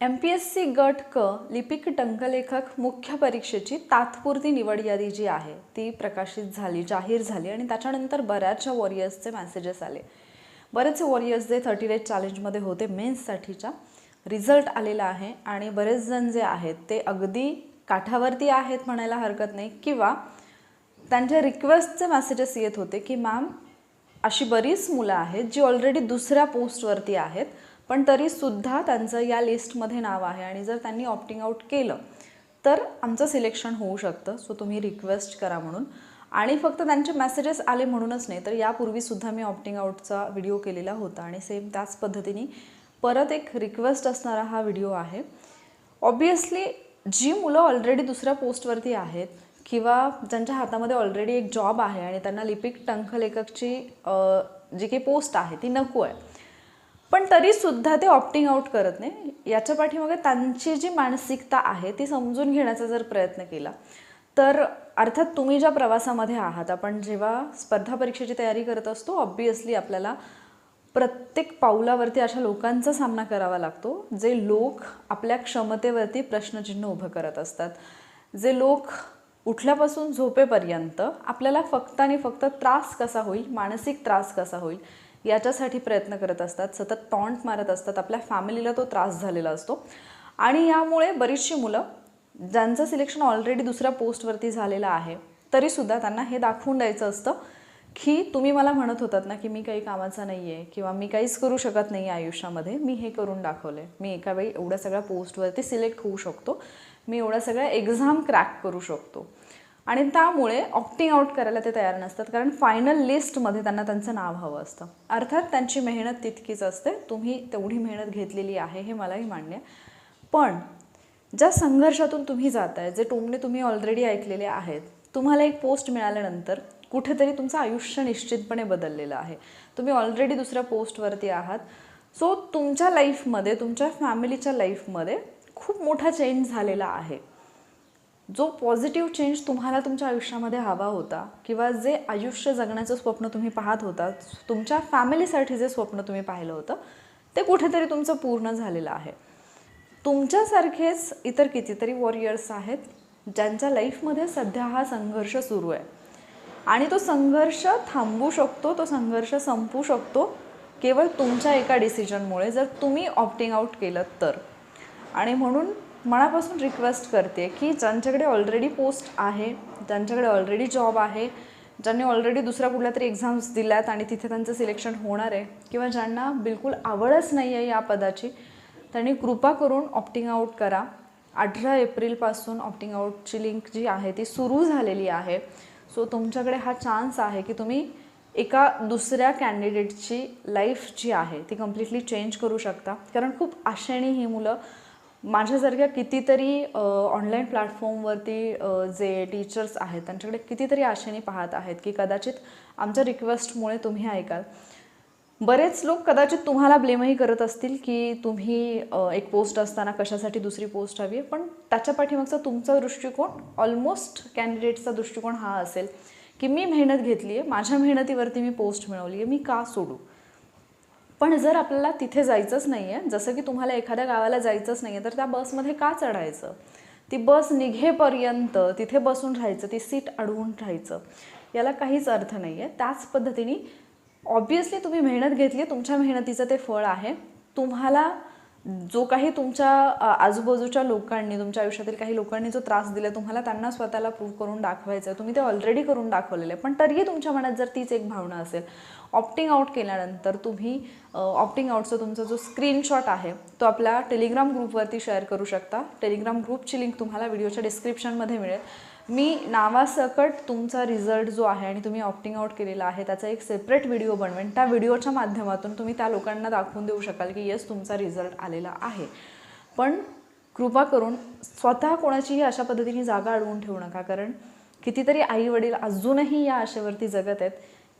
M P S C गट क लिपिक टंकलेखक मुख्य परीक्षेची तात्पुरती निवड यादी जी आहे ती प्रकाशित झाली जाहीर झाली आणि त्याच्यानंतर बऱ्याचशा वॉरियर्सचे मॅसेजेस आले. बरेचसे वॉरियर्स जे थर्टी डेज चॅलेंजमध्ये होते मेन्ससाठीच्या रिझल्ट आलेला आहे आणि बरेच जण जे आहेत ते अगदी काठावरती आहेत म्हणायला हरकत नाही किंवा त्यांच्या रिक्वेस्टचे मॅसेजेस येत होते की मॅम अशी बरीच मुलं आहेत जी ऑलरेडी दुसऱ्या पोस्टवरती आहेत. पण तरीसुद्धा त्यांचं या लिस्टमध्ये नाव आहे आणि जर त्यांनी ऑप्टिंग आऊट केलं तर आमचं सिलेक्शन होऊ शकतं. सो तुम्ही रिक्वेस्ट करा म्हणून. आणि फक्त त्यांचे मेसेजेस आले म्हणूनच नाही तर यापूर्वीसुद्धा मी ऑप्टिंग आऊटचा व्हिडिओ केलेला होता आणि सेम त्याच पद्धतीने परत एक रिक्वेस्ट असणारा हा व्हिडिओ आहे. ऑब्वियसली जी मुलं ऑलरेडी दुसऱ्या पोस्टवरती आहेत किंवा ज्यांच्या हातामध्ये ऑलरेडी एक जॉब आहे आणि त्यांना लिपिक टंकलेखकची जी काही पोस्ट आहे ती नको आहे पण तरीसुद्धा ते ऑप्टिंग आऊट करत नाही. याच्या पाठीमागे त्यांची जी मानसिकता आहे ती समजून घेण्याचा जर प्रयत्न केला तर अर्थात तुम्ही ज्या प्रवासामध्ये आहात आपण जेव्हा स्पर्धा परीक्षेची तयारी करत असतो ऑब्वियसली आपल्याला प्रत्येक पाऊलावरती अशा लोकांचा सामना करावा लागतो जे लोक आपल्या क्षमतेवरती प्रश्नचिन्ह उभं करत असतात. जे लोक उठल्यापासून झोपेपर्यंत आपल्याला फक्त आणि फक्त त्रास कसा होईल मानसिक त्रास कसा होईल याच्यासाठी प्रयत्न करत असतात सतत टॉन्ट मारत असतात आपल्या फॅमिलीला तो त्रास झालेला असतो. आणि यामुळे बरीचशी मुलं ज्यांचं सिलेक्शन ऑलरेडी दुसऱ्या पोस्टवरती झालेलं आहे तरीसुद्धा त्यांना हे दाखवून द्यायचं असतं की तुम्ही मला म्हणत होतात ना की मी काही कामाचा नाही आहे किंवा मी काहीच करू शकत नाही आहे आयुष्यामध्ये मी हे करून दाखवलं आहे मी एका वेळी एवढ्या सगळ्या पोस्टवरती सिलेक्ट होऊ शकतो. मी एवढ्या सगळ्या एक्झाम क्रॅक करू शकतो. आणि त्यामुळे ऑप्टिंग आऊट करायला ते तयार नसतात कारण फायनल लिस्टमध्ये त्यांना त्यांचं नाव हवं असतं. अर्थात त्यांची मेहनत तितकीच असते तुम्ही तेवढी मेहनत घेतलेली आहे हे मलाही मान्य पण ज्या संघर्षातून तुम्ही जाताय जे टोमणे तुम्ही ऑलरेडी ऐकलेले आहेत तुम्हाला एक पोस्ट मिळाल्यानंतर कुठेतरी तुमचं आयुष्य निश्चितपणे बदललेलं आहे. तुम्ही ऑलरेडी दुसऱ्या पोस्टवरती आहात. सो तुमच्या लाईफमध्ये तुमच्या फॅमिलीच्या लाईफमध्ये खूप मोठा चेंज झालेला आहे. जो पॉझिटिव्ह चेंज तुम्हाला तुमच्या आयुष्यामध्ये हवा होता किंवा जे आयुष्य जगण्याचं स्वप्न तुम्ही पाहत होता तुमच्या फॅमिलीसाठी जे स्वप्न तुम्ही पाहिलं होतं ते कुठेतरी तुमचं पूर्ण झालेलं आहे. तुमच्यासारखेच इतर कितीतरी वॉरियर्स आहेत ज्यांच्या लाईफमध्ये सध्या हा संघर्ष सुरू आहे. आणि तो संघर्ष थांबू शकतो तो संघर्ष संपू शकतो केवळ तुमच्या एका डिसिजनमुळे जर तुम्ही ऑप्टिंग आऊट केलं तर. आणि म्हणून मनापासून रिक्वेस्ट करते की ज्यांच्याकडे ऑलरेडी पोस्ट आहे ज्यांच्याकडे ऑलरेडी जॉब आहे ज्यांनी ऑलरेडी दुसऱ्या कुठल्या तरी एक्झाम्स दिल्यात आणि तिथे त्यांचं सिलेक्शन होणार आहे किंवा ज्यांना बिलकुल आवडच नाही आहे या पदाची त्यांनी कृपा करून ऑप्टिंग आऊट करा. अठरा एप्रिलपासून ऑप्टिंग आऊटची लिंक जी आहे ती सुरू झालेली आहे. सो तुमच्याकडे हा चान्स आहे की तुम्ही एका दुसऱ्या कॅन्डिडेटची लाईफ जी आहे ती कम्प्लिटली चेंज करू शकता. कारण खूप आशेने ही मुलं माझ्यासारख्या कितीतरी ऑनलाईन प्लॅटफॉर्मवरती जे टीचर्स आहेत त्यांच्याकडे कितीतरी आशेने पाहत आहेत की कदाचित आमच्या रिक्वेस्टमुळे तुम्ही ऐकाल. बरेच लोक कदाचित तुम्हाला ब्लेमही करत असतील की तुम्ही एक पोस्ट असताना कशासाठी दुसरी पोस्ट हवी आहे पण त्याच्या पाठीमागचा तुमचा दृष्टिकोन ऑलमोस्ट कॅन्डिडेटचा दृष्टिकोन हा असेल की मी मेहनत घेतली आहे माझ्या मेहनतीवरती मी पोस्ट मिळवली आहे मी का सोडू? पण जर आपल्याला तिथे जायचंच नाही आहे जसं की तुम्हाला एखाद्या गावाला जायचंच नाही आहे तर त्या बसमध्ये का चढायचं? ती बस निघेपर्यंत तिथे बसून राहायचं ती सीट अडवून राहायचं याला काहीच अर्थ नाही आहे त्याच पद्धतीने ऑब्वियसली तुम्ही मेहनत घेतली तुमच्या मेहनतीचं ते फळ आहे. तुम्हाला जो काही तुमच्या आजूबाजूच्या लोकांनी तुमच्या आयुष्यातील काही लोकांनी जो त्रास दिला तुम्हाला त्यांना स्वतःला प्रूव्ह करून दाखवायचं आहे तुम्ही ते ऑलरेडी करून दाखवलेलं आहे पण तरीही तुमच्या मनात जर तीच एक भावना असेल ऑप्टिंग आऊट केल्यानंतर तुम्ही ऑप्टिंग आउटचा तुमचा जो स्क्रीनशॉट आहे तो आपल्या टेलिग्राम ग्रुपवरती शेअर करू शकता. टेलिग्राम ग्रुपची लिंक तुम्हाला व्हिडिओच्या डिस्क्रिप्शनमध्ये मिळेल. मी नावासकट तुमचा रिझल्ट जो आहे आणि तुम्ही ऑप्टिंग आऊट केलेला आहे त्याचा एक सेपरेट व्हिडिओ बनवेन. त्या व्हिडिओच्या माध्यमातून तुम्ही त्या लोकांना दाखवून देऊ शकाल की येस तुमचा रिझल्ट आलेला आहे. पण कृपा करून स्वतः कोणाचीही अशा पद्धतीने जागा अडवून ठेवू नका कारण कितीतरी आई वडील अजूनही या आशेवरती जगत आहेत.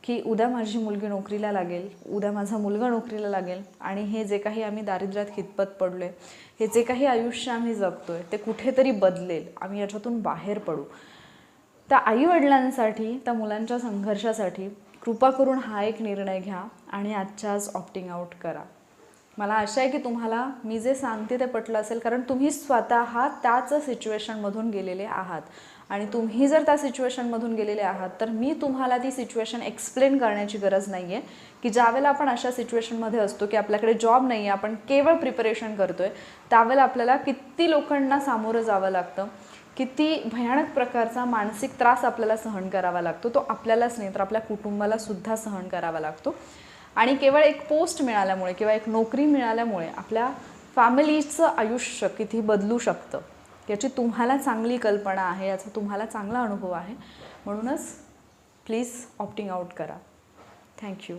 की उद्या माझी मुलगी नोकरीला लागेल उद्या माझा मुलगा नोकरीला लागेल आणि हे जे काही आम्ही दारिद्र्यात खितपत पडलो आहे हे जे काही आयुष्य आम्ही जगतो आहे ते कुठेतरी बदलेल आम्ही याच्यातून बाहेर पडू. त्या आईवडिलांसाठी त्या मुलांच्या संघर्षासाठी कृपा करून हा एक निर्णय घ्या आणि आजच्या आज ऑप्टिंग आऊट करा. मला आशा आहे की तुम्हाला मी जे सांगते ते पटलं असेल कारण तुम्ही स्वतः त्याच सिच्युएशनमधून गेलेले आहात. आणि तुम्ही जर त्या सिच्युएशनमधून गेलेले आहात तर मी तुम्हाला ती सिच्युएशन एक्सप्लेन करण्याची गरज नाही आहे की ज्यावेळेला आपण अशा सिच्युएशनमध्ये असतो की आपल्याकडे जॉब नाही आहे आपण केवळ प्रिपरेशन करतो आहे त्यावेळेला आपल्याला किती लोकांना सामोरं जावं लागतं किती भयानक प्रकारचा मानसिक त्रास आपल्याला सहन करावा लागतो तो आपल्यालाच नाही तर आपल्या कुटुंबाला सुद्धा सहन करावा लागतो. आणि केवळ एक पोस्ट मिळाल्यामुळे किंवा एक नोकरी मिळाल्यामुळे आपल्या फॅमिलीचं आयुष्य किती बदलू शकतं? याची तुम्हाला चांगली कल्पना आहे याचा तुम्हाला चांगला अनुभव आहे. म्हणूनच प्लीज ऑप्टिंग आऊट करा. Thank you